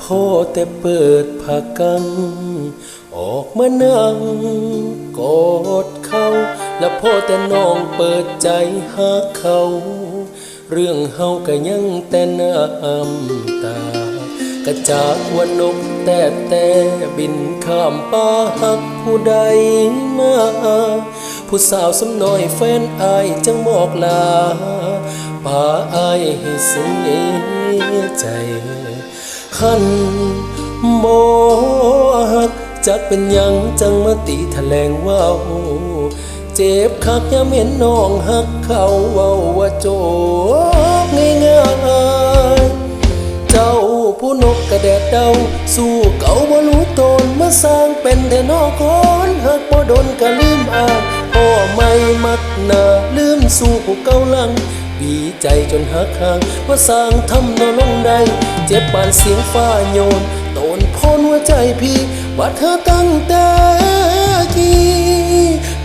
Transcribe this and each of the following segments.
พ่อแต่เปิดผ้ากัง ออกมานั่งกอดเขาและพ่อแต่น้องเปิดใจหาเขา เรื่องเฮาก็ยังแต่น้ำตากระจากวันนกแต่แต่บินข้ามป่าหักผู้ใดมา ผู้สาวสำน้อยแฟนอายจังบอกลาพาอายให้เสียใจ ขันบ่หักจักเป็นยังจังมาตีแถลงว่าเจ็บคักยามเห็นน้องหักเขาเว้าว่าโจบง่ายๆเจ้าผู้นกกระแดดเดาสู้เก่าบ่รู้ตนมาสร้างเป็นแต่นอกคนหักบ่โดนก็ลืมอ่ายพ่อไม่มักหน้าลืมสู้ผู้เก่าลัง ดีใจจนหักห่างว่าสร้างทำนอลงได้ เจ็บปานเสียงฟ้าโยนโตนพ้นหัวใจพี่ว่าเธอตั้งแต่กี้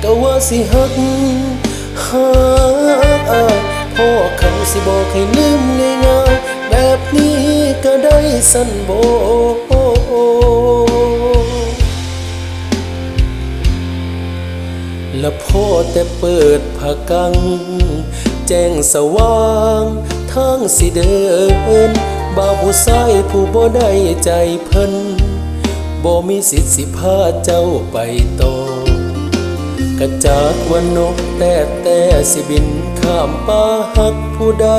ก็ว่าสิหักหักอายพ่อเขาสิบอกให้ลืมง่ายๆแบบนี้ก็ได้สันโบและพ่อแต่เปิดผ้ากัง แจ้งสว่างทางสิเดินบ่าวผู้ชายผู้บ่ได้ใจเพิ่นบ่มีสิทธิ์สิพาเจ้าไปโตกระจากวันนกแต่แต่สิบินข้ามป่าหักผู้ใด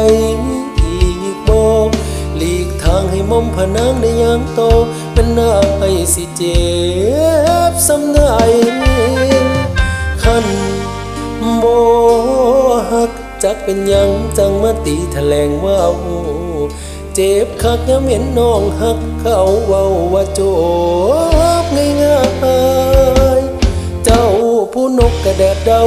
อีกบ่หลีกทางให้มอมพนางได้ย่างโตเป็นหน้าให้สิเจ็บสำได้ขันบ่ จักเป็นยังจังมาตีแถลงว่าเจ็บคักยามเห็นน้องหักเขาเว้าว่าโจบง่ายๆเจ้าผู้นกกระแดดเดา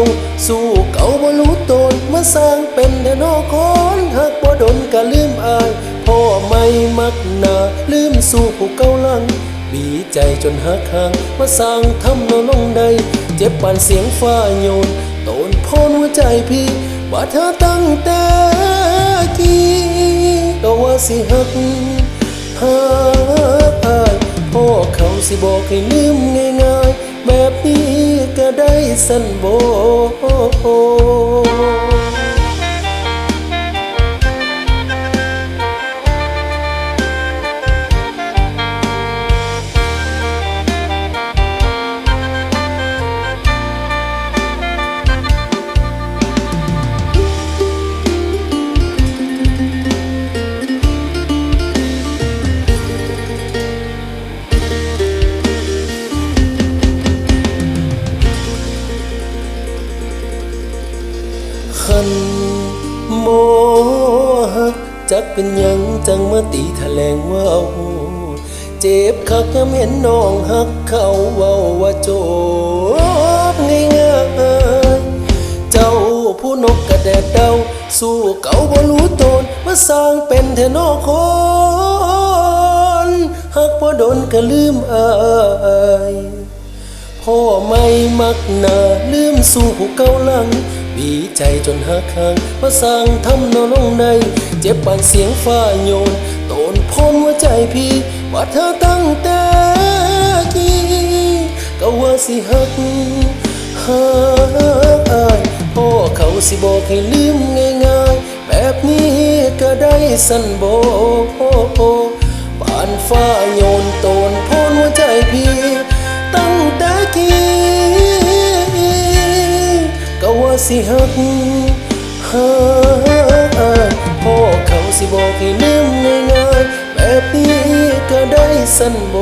สู้เก่าบ่รู้ตนมาสร้างเป็นแต่นอกคนหักบ่ดนก็ลืมอายพ่อไม่มักนาลืมสู้ผู้เก่าลังดีใจจนหักห่างมาสร้างทำนอนลงใด เจ็บปานเสียงฟ้าโยนโตนพนหัวใจพี่ ว่าเธอตั้งแต่กี้ก็ว่าสิหักหักอายพ่อเขาสิบอกให้ลืมง่ายๆ แบบนี้ก็ได้สันโบ ขันโมหักจักเป็นยังจังมาตีแถลงว่าเจ็บคักยามเห็นน้องหักเขาเว้าว่าโจบง่ายเจ้าผู้นกกระแดดเดาสู้เก่าบ่รู้ตนมาสร้างเป็นแทนอคนหักบ่โดนก็ลืมอายพ่อไม่มักหนาลืมสู้ผู้เก่าหลัง ดีใจจนหักหางมาสร้างทำนอนลงใน เจ็บปานเสียงฟ้าโยนโตนพ้นหัวใจพี่ว่าเธอตั้งแต่กี้ก็ว่าสิหักหักอายพ่อเขาสิบอกให้ลืมง่ายๆ แบบนี้ก็ได้สันโบปานฟ้าโยนโตนพนหัวใจพี่ตั้งแต่กี้ สิหักหักอายพ่อเขาสิบอกให้ลืมง่ายๆแบบนี้ก็ได้สันโบ